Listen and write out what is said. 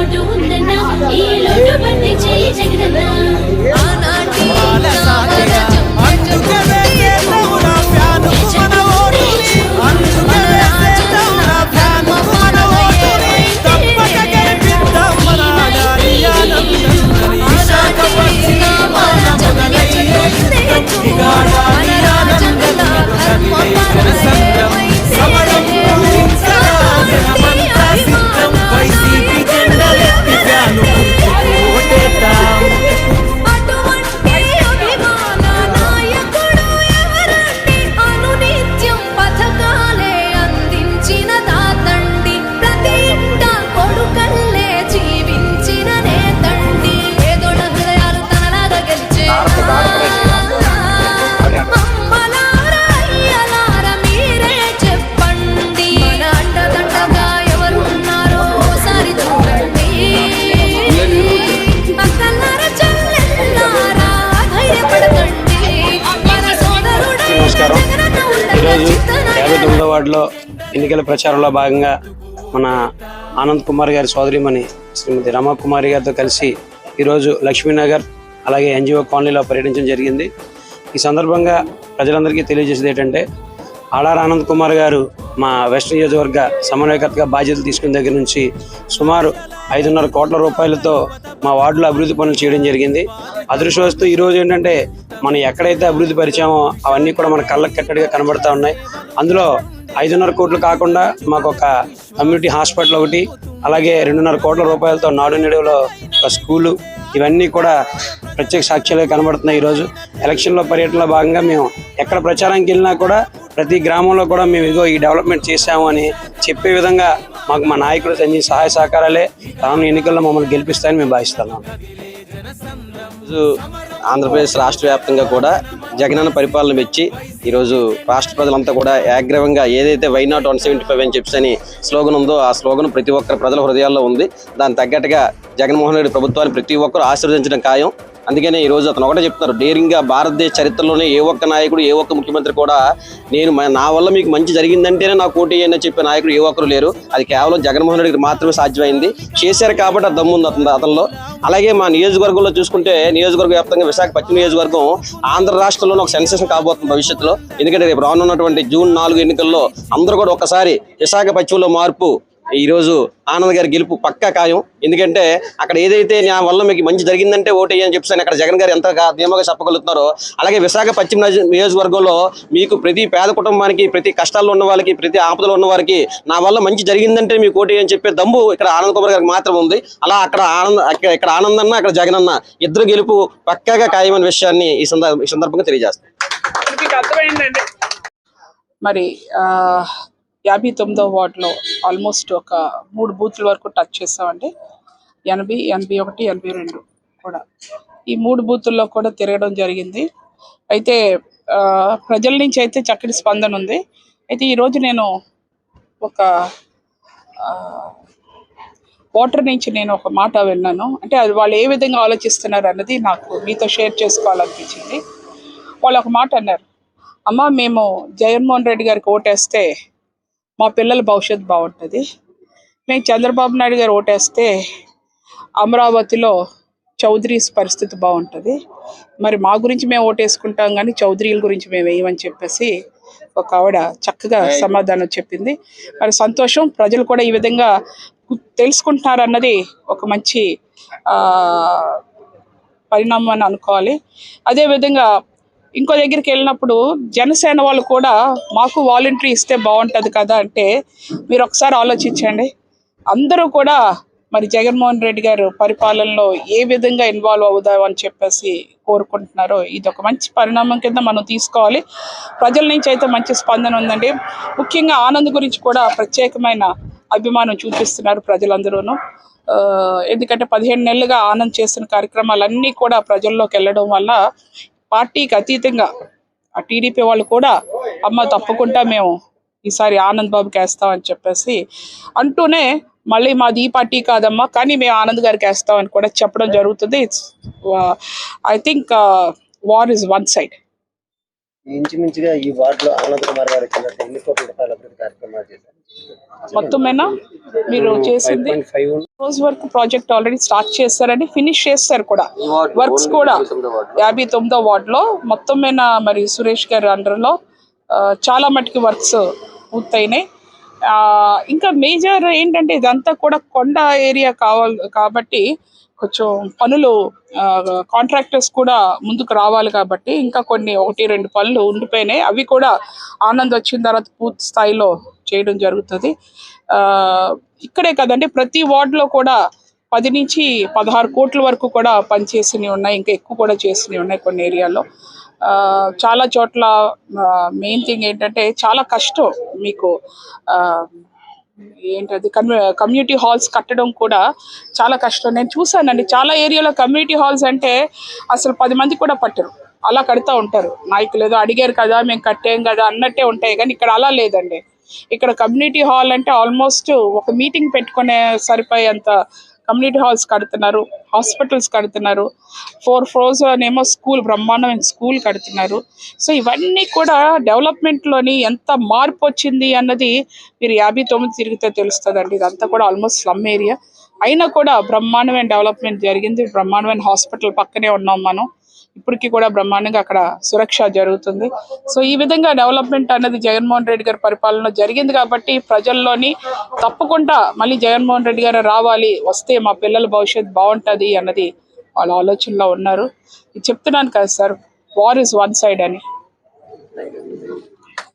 you're doing it now. వార్డులో ఎన్నికల ప్రచారంలో భాగంగా మన ఆనంద్ కుమార్ గారి సోదరిమణి శ్రీమతి రమాకుమారి గారితో కలిసి ఈరోజు లక్ష్మీనగర్ అలాగే ఎన్జిఓ కాలనీలో పర్యటించడం జరిగింది. ఈ సందర్భంగా ప్రజలందరికీ తెలియజేసేది ఏంటంటే ఆడార్ ఆనంద్ కుమార్ గారు మా వెస్ట్ నియోజకవర్గ సమన్వయకర్తగా బాధ్యతలు తీసుకున్న దగ్గర నుంచి సుమారు ఐదున్నర కోట్ల రూపాయలతో మా వార్డులో అభివృద్ధి పనులు చేయడం జరిగింది. అదృష్టవస్తు ఈరోజు ఏంటంటే మనం ఎక్కడైతే అభివృద్ధి పరిచామో అవన్నీ కూడా మన కళ్ళకు కట్టడిగా కనబడతా ఉన్నాయి. అందులో ఐదున్నర కోట్లు కాకుండా మాకు ఒక కమ్యూనిటీ హాస్పిటల్ ఒకటి అలాగే రెండున్నర కోట్ల రూపాయలతో నాడు నేడులో ఒక స్కూలు. ఇవన్నీ కూడా ప్రత్యేక సాక్ష్యాలే కనబడుతున్నాయి ఈరోజు. ఎలక్షన్లో పర్యటనలో భాగంగా మేము ఎక్కడ ప్రచారానికి వెళ్ళినా కూడా ప్రతి గ్రామంలో కూడా మేము ఇదిగో ఈ డెవలప్మెంట్ చేశాము అని చెప్పే విధంగా మాకు మా నాయకులు సంజయ్ సహాయ సహకారాలే. రానున్న ఎన్నికల్లో మమ్మల్ని గెలిపిస్తాయని మేము భావిస్తున్నాం. ఈరోజు ఆంధ్రప్రదేశ్ రాష్ట్ర వ్యాప్తంగా కూడా జగనన్న పరిపాలన మెచ్చి ఈరోజు రాష్ట్ర ప్రజలంతా కూడా ఏగ్రవంగా ఏదైతే why not one seventy five అని చెప్పేసి అని స్లోగన్ ఉందో ఆ స్లోగన్ ప్రతి ఒక్కరి ప్రజల హృదయాల్లో ఉంది. దాని తగ్గట్టుగా జగన్మోహన్ రెడ్డి ప్రభుత్వాన్ని ప్రతి ఒక్కరు ఆశీర్వదించడం ఖాయం. అందుకనే ఈ రోజు అతను ఒకటే చెప్తున్నారు డేరింగ్గా భారతదేశ చరిత్రలోనే ఏ ఒక్క నాయకుడు ఏ ఒక్క ముఖ్యమంత్రి కూడా నేను నా వల్ల మీకు మంచి జరిగిందంటేనే నాకు ఓటు అని చెప్పే నాయకుడు ఏ ఒక్కరు లేరు. అది కేవలం జగన్మోహన్ రెడ్డికి మాత్రమే సాధ్యమైంది. చేశారు కాబట్టి ఆ దమ్ము ఉంది అతను అతనిలో. అలాగే మా నియోజకవర్గంలో చూసుకుంటే నియోజకవర్గ వ్యాప్తంగా విశాఖ పశ్చిమ నియోజకవర్గం ఆంధ్ర రాష్ట్రంలో ఒక సెన్సేషన్ కాబోతుంది భవిష్యత్తులో. ఎందుకంటే రేపు రానున్నటువంటి జూన్ నాలుగు ఎన్నికల్లో అందరూ కూడా ఒకసారి విశాఖ పశ్చిమలో మార్పు ఈ రోజు ఆనంద్ గారి గెలుపు పక్కా ఖాయం. ఎందుకంటే అక్కడ ఏదైతే నా వల్ల మీకు మంచి జరిగిందంటే ఓటు అని చెప్పి అక్కడ జగన్ గారు ఎంత ధీమాగా చెప్పగలుగుతున్నారో అలాగే విశాఖ పశ్చిమ నియోజ- నియోజకవర్గంలో మీకు ప్రతి పేద కుటుంబానికి ప్రతి కష్టాల్లో ఉన్న వాళ్ళకి ప్రతి ఆపదలో ఉన్న వారికి నా వల్ల మంచి జరిగిందంటే మీకు ఓటు అని చెప్పే దమ్ము ఇక్కడ ఆనంద్ కుమార్ గారికి మాత్రం ఉంది. అలా అక్కడ ఆనంద్ అక్కడ- ఇక్కడ ఆనందన్న అక్కడ జగన్ అన్న ఇద్దరు గెలుపు పక్కాగా ఖాయమైన విషయాన్ని ఈ సందర్భ ఈ సందర్భంగా తెలియజేస్తాను మీకు అర్థమైందండి. మరి ఆ, యాభై తొమ్మిదో వార్డులో ఆల్మోస్ట్ ఒక మూడు బూత్ల వరకు టచ్ చేసామండి ఎనభై ఎనభై ఒకటి ఎనభై రెండు కూడా. ఈ మూడు బూతుల్లో కూడా తిరగడం జరిగింది. అయితే ఆ, ప్రజల నుంచి అయితే చక్కటి స్పందన ఉంది. అయితే ఈరోజు నేను ఒక ఓటర్ నుంచి నేను ఒక మాట విన్నాను. అంటే అది వాళ్ళు ఏ విధంగా ఆలోచిస్తున్నారు అన్నది నాకు మీతో షేర్ చేసుకోవాలనిపించింది. వాళ్ళు ఒక మాట అన్నారు. అమ్మ మేము జగన్మోహన్ రెడ్డి గారికి ఓటేస్తే మా పిల్లల భవిష్యత్తు బాగుంటుంది. మేము చంద్రబాబు నాయుడు గారు ఓటేస్తే అమరావతిలో చౌదరీస్ పరిస్థితి బాగుంటుంది. మరి మా గురించి మేము ఓటేసుకుంటాం కానీ చౌదరీల గురించి మేము వేయమని చెప్పేసి ఒక ఆవిడ చక్కగా సమాధానం చెప్పింది. మరి సంతోషం ప్రజలు కూడా ఈ విధంగా గు- తెలుసుకుంటున్నారు అన్నది ఒక మంచి ఆ, పరిణామం అని అనుకోవాలి. అదేవిధంగా ఇంకో దగ్గరికి వెళ్ళినప్పుడు జనసేన వాళ్ళు కూడా మాకు వాలంటరీ ఇస్తే బాగుంటుంది కదా అంటే మీరు ఒకసారి ఆలోచించండి. అందరూ కూడా మరి జగన్మోహన్ రెడ్డి గారు పరిపాలనలో ఏ విధంగా ఇన్వాల్వ్ అవుదాం అని చెప్పేసి కోరుకుంటున్నారో ఇది ఒక మంచి పరిణామం కింద మనం తీసుకోవాలి. ప్రజల నుంచి అయితే మంచి స్పందన ఉందండి. ముఖ్యంగా ఆనంద్ గురించి కూడా ప్రత్యేకమైన అభిమానం చూపిస్తున్నారు ప్రజలందరూను. ఆ, ఎందుకంటే పదిహేను నెలలుగా ఆనంద్ చేసిన కార్యక్రమాలన్నీ కూడా ప్రజల్లోకి వెళ్ళడం వల్ల పార్టీకి అతీతంగా ఆ టీడీపీ వాళ్ళు కూడా అమ్మ తప్పకుండా మేము ఈసారి ఆనంద్ బాబుకి వేస్తామని చెప్పేసి అంటూనే మళ్ళీ మాది ఈ పార్టీ కాదమ్మా కానీ మేము ఆనంద్ గారికి వేస్తామని కూడా చెప్పడం జరుగుతుంది. It's I think war is one side ఇంచుమించుగా ఈ వార్డులో ఆనంద్ కుమార్ గారి కింద ఎన్ని కోట్ల రూపాయల అభివృద్ధి కార్యక్రమాలు చేశారు? మొత్తమేనా? మీరు చేసింది? రోజు వరకు ప్రాజెక్ట్ ఆల్రెడీ స్టార్ట్ చేస్తారని ఫినిష్ చేస్తారు కూడా. వర్క్స్ కూడా. యాభై తొమ్మిదో వార్డులో మొత్తం మీద మరి సురేష్ గారి అండర్లో? చాలా మటుకు వర్క్స్ పూర్తయినాయి. ఆ, ఇంకా మేజర్ ఏంటంటే ఇదంతా కూడా కొండ ఏరియా కావాలి కాబట్టి కొంచెం పనులు కాంట్రాక్టర్స్ కూడా ముందుకు రావాలి కాబట్టి ఇంకా కొన్ని ఒకటి రెండు పనులు ఉండిపోయినాయి. అవి కూడా ఆనంద్ వచ్చిన తర్వాత పూర్తి స్థాయిలో చేయడం జరుగుతుంది. ఇక్కడే కదండి ప్రతి వార్డులో కూడా పది నుంచి పదహారు కోట్ల వరకు కూడా పనిచేసినవి ఉన్నాయి. ఇంకా ఎక్కువ కూడా చేసినవి ఉన్నాయి కొన్ని ఏరియాలో చాలా చోట్ల మెయిన్ థింగ్ ఏంటంటే చాలా కష్టం మీకు ఏంటది? కమ్యూనిటీ హాల్స్ కట్టడం కూడా చాలా కష్టం. నేను చూసానండి చాలా ఏరియాలో కమ్యూనిటీ హాల్స్ అంటే అసలు పది మంది కూడా పట్టరు. అలా కడతా ఉంటారు. నాయకులు ఏదో అడిగారు కదా మేము కట్టాం కదా అన్నట్టే ఉంటాయి కానీ ఇక్కడ అలా లేదండి. ఇక్కడ కమ్యూనిటీ హాల్ అంటే ఆల్మోస్ట్ ఒక మీటింగ్ పెట్టుకునే సరిపోయేంత కమ్యూనిటీ హాల్స్ కడుతున్నారు హాస్పిటల్స్ కడుతున్నారు ఫోర్ ఫ్లోర్స్ అనేమో స్కూల్ బ్రహ్మాండమైన స్కూల్ కడుతున్నారు. సో ఇవన్నీ కూడా డెవలప్మెంట్లోని ఎంత మార్పు వచ్చింది అన్నది మీరు యాభై తొమ్మిది తిరిగితే తెలుస్తుందండి. ఇదంతా కూడా ఆల్మోస్ట్ స్లమ్ ఏరియా. అయినా కూడా బ్రహ్మాండమైన డెవలప్మెంట్ జరిగింది. బ్రహ్మాండమైన హాస్పిటల్ పక్కనే ఉన్నాం మనం. ఇప్పటికీ కూడా బ్రహ్మాండంగా అక్కడ సురక్ష జరుగుతుంది. సో ఈ విధంగా డెవలప్మెంట్ అనేది జగన్మోహన్ రెడ్డి గారి పరిపాలన జరిగింది కాబట్టి ప్రజల్లోని తప్పకుండా మళ్ళీ జగన్మోహన్ రెడ్డి గారు రావాలి వస్తే మా పిల్లల భవిష్యత్తు బాగుంటుంది అన్నది వాళ్ళ ఆలోచనలో ఉన్నారు. ఇది చెప్తున్నాను కదా sir war is one side అని.